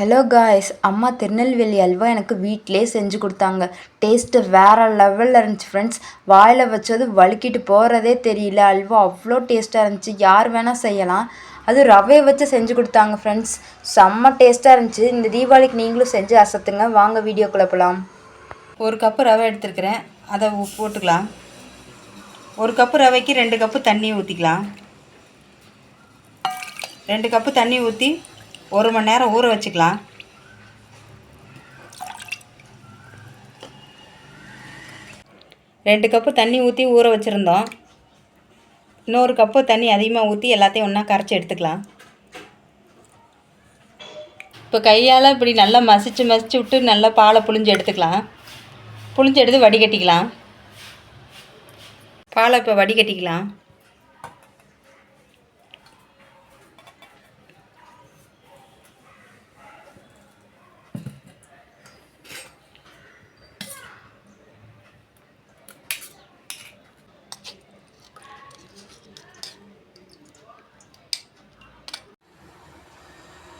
Hello guys அம்மா திருநெல்வேலி அல்வா எனக்கு வீட்டிலே செஞ்சு கொடுத்தாங்க. டேஸ்ட்டு வேறு லெவலில் இருந்துச்சு ஃப்ரெண்ட்ஸ் வாயில் வச்சது வழுக்கிட்டு போகிறதே தெரியல. அல்வா அவ்வளோ டேஸ்ட்டாக இருந்துச்சு. யார் வேணால் செய்யலாம். அதுவும் ரவையை வச்சு செஞ்சு கொடுத்தாங்க ஃப்ரெண்ட்ஸ் செம்ம டேஸ்ட்டாக இருந்துச்சு. இந்த தீபாவளிக்கு நீங்களும் செஞ்சு அசத்துங்க. வாங்க வீடியோக்குள்ளே போகலாம் ஒரு கப்பு ரவை எடுத்துருக்கிறேன். அதை போட்டுக்கலாம். ஒரு கப்பு ரவைக்கு ரெண்டு கப்பு தண்ணி ஊற்றிக்கலாம் ரெண்டு கப்பு தண்ணி ஊற்றி ஒரு மணி நேரம் ஊற வச்சுக்கலாம். ரெண்டு கப்பு தண்ணி ஊற்றி ஊற வச்சுருந்தோம். இன்னொரு கப்பு தண்ணி அதிகமாக ஊற்றி எல்லாத்தையும் ஒன்றா கரைச்சி எடுத்துக்கலாம். இப்போ கையால் இப்படி நல்லா மசிச்சு மசிச்சு விட்டு நல்லா பாலை புழிஞ்சு எடுத்துக்கலாம். புளிஞ்சு எடுத்து வடிகட்டிக்கலாம். பாலை இப்போ வடிகட்டிக்கலாம்.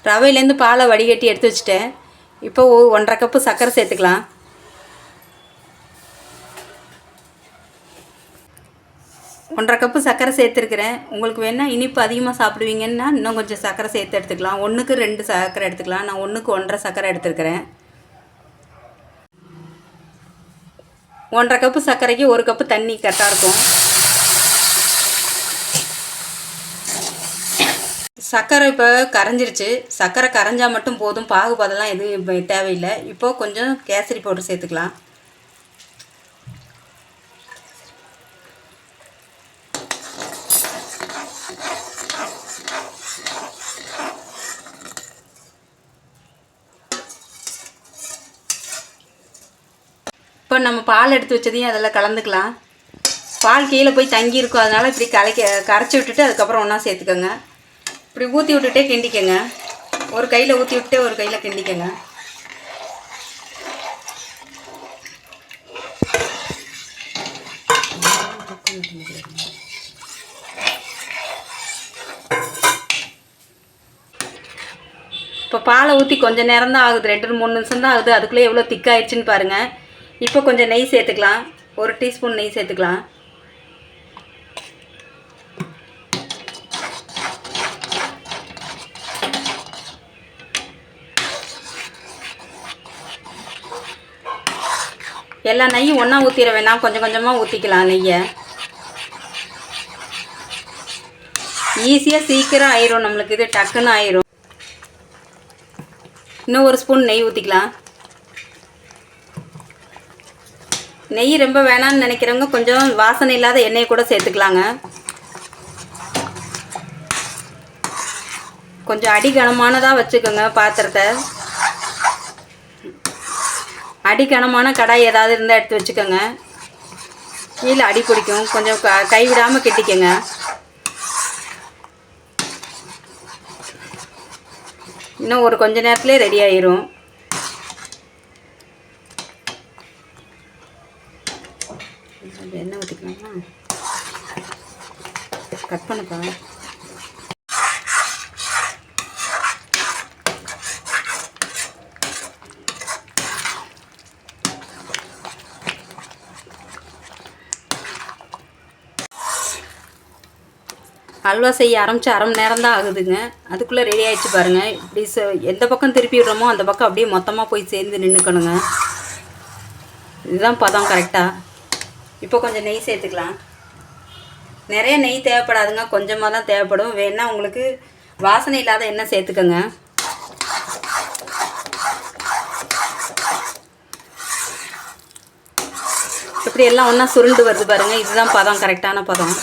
ரவையிலேருந்து பாலை வடிகட்டி எடுத்து வச்சுட்டேன். இப்போ ஒன்றரை கப்பு சர்க்கரை சேர்த்துக்கலாம். ஒன்றரை கப்பு சர்க்கரை சேர்த்துருக்கிறேன். உங்களுக்கு வேணால் இனிப்பு அதிகமாக சாப்பிடுவீங்கன்னா இன்னும் கொஞ்சம் சர்க்கரை சேர்த்து எடுத்துக்கலாம். ஒன்றுக்கு ரெண்டு சர்க்கரை எடுத்துக்கலாம். நான் ஒன்றுக்கு ஒன்றரை சர்க்கரை எடுத்துருக்கிறேன். ஒன்றரை கப்பு சர்க்கரைக்கு ஒரு கப்பு தண்ணி கரெக்டாக இருக்கும். சர்க்கரை இப்போ கரைஞ்சிருச்சு. சர்க்கரை கரைஞ்சால் மட்டும் போதும். பாகுபாதெல்லாம் எதுவும் இப்போ தேவையில்லை. இப்போது கொஞ்சம் கேசரி பவுடர் சேர்த்துக்கலாம். இப்போ நம்ம பால் எடுத்து வச்சதையும் அதில் கலந்துக்கலாம். பால் கீழே போய் தங்கியிருக்கும். அதனால் இப்படி கலைக்க கரைச்சி விட்டுட்டு அதுக்கப்புறம் ஒன்றா சேர்த்துக்கோங்க. இப்படி ஊற்றி விட்டுட்டே கிண்டிக்கங்க. ஒரு கையில் ஊற்றி விட்டுட்டே ஒரு கையில் கிண்டிக்கங்க. இப்போ பாலை ஊற்றி கொஞ்சம் நேரம் தான் ஆகுது. ரெண்டு மூணு நிமிஷம் தான் ஆகுது. அதுக்குள்ளே எவ்வளோ திக்காயிடுச்சுன்னு பாருங்கள் இப்போ கொஞ்சம் நெய் சேர்த்துக்கலாம். ஒரு டீஸ்பூன் நெய் சேர்த்துக்கலாம். எல்லா நெய்யும் ஒன்றா ஊற்றிட வேணாம். கொஞ்சம் கொஞ்சமாக ஊற்றிக்கலாம் நெய்யை. ஈஸியாக சீக்கிரம் ஆயிரும் நம்மளுக்கு. இது டக்குன்னு ஆயிரும். இன்னும் ஒரு ஸ்பூன் நெய் ஊற்றிக்கலாம் நெய் ரொம்ப வேணாம்னு நினைக்கிறவங்க கொஞ்சம் வாசனை இல்லாத எண்ணெயை கூட சேர்த்துக்கலாங்க. கொஞ்சம் அடி கனமானதாக வச்சுக்கோங்க பாத்திரத்தை. அடிக்கணமான கடாய் ஏதாவது இருந்தால் எடுத்து வச்சுக்கோங்க. கீழே அடி பிடிக்கும். கொஞ்சம் க கைவிடாமல் கெட்டிக்கோங்க. இன்னும் ஒரு கொஞ்ச நேரத்துலேயே ரெடி ஆயிரும். எண்ணெய் ஊற்றிக்கலாமா கட் பண்ணுப்பா. அல்வா செய்ய ஆரம்பித்து அரை மணி நேரம் தான் ஆகுதுங்க. அதுக்குள்ளே ரெடி ஆகிடுச்சு பாருங்கள் இப்படி எந்த பக்கம் திருப்பி விடுறோமோ அந்த பக்கம் அப்படியே மொத்தமாக போய் சேர்ந்து நின்றுக்கணுங்க இதுதான் பதம் கரெக்டாக இப்போ கொஞ்சம் நெய் சேர்த்துக்கலாம். நிறைய நெய் தேவைப்படாதுங்க. கொஞ்சமாக தான் தேவைப்படும். வேணால் உங்களுக்கு வாசனை இல்லாத எண்ணெய் சேர்த்துக்கோங்க. இப்படி எல்லாம் ஒன்றா சுருண்டு வருது பாருங்கள் இதுதான் பதம் கரெக்டான பதம்.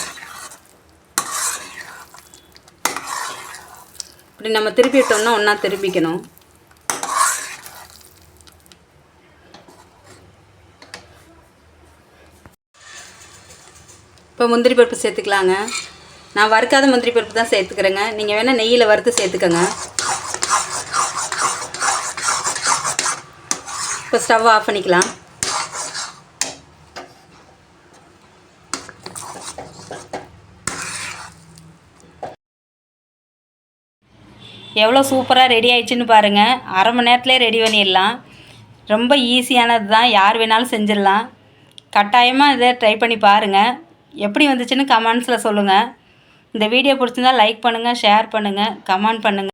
இப்படி நம்ம திருப்பிட்டோம்னா ஒன்றா திருப்பிக்கணும். இப்போ முந்திரி பருப்பு சேர்த்துக்கலாங்க. நான் வறுக்காத முந்திரி பருப்பு தான் சேர்த்துக்கிறேங்க. நீங்கள் வேணால் நெய்யில் வறுத்து சேர்த்துக்கோங்க. இப்போ ஸ்டவ் ஆஃப் பண்ணிக்கலாம். எவ்வளோ சூப்பராக ரெடி ஆயிடுச்சுன்னு பாருங்கள் அரை மணி நேரத்துலேயே ரெடி பண்ணிடலாம். ரொம்ப ஈஸியானது தான். யார் வேணாலும் செஞ்சிடலாம். கட்டாயமாக இதை ட்ரை பண்ணி பாருங்கள் எப்படி வந்துச்சுன்னு கமெண்ட்ஸில் சொல்லுங்கள் இந்த வீடியோ பிடிச்சிருந்தா லைக் பண்ணுங்கள் ஷேர் பண்ணுங்கள் கமெண்ட் பண்ணுங்கள்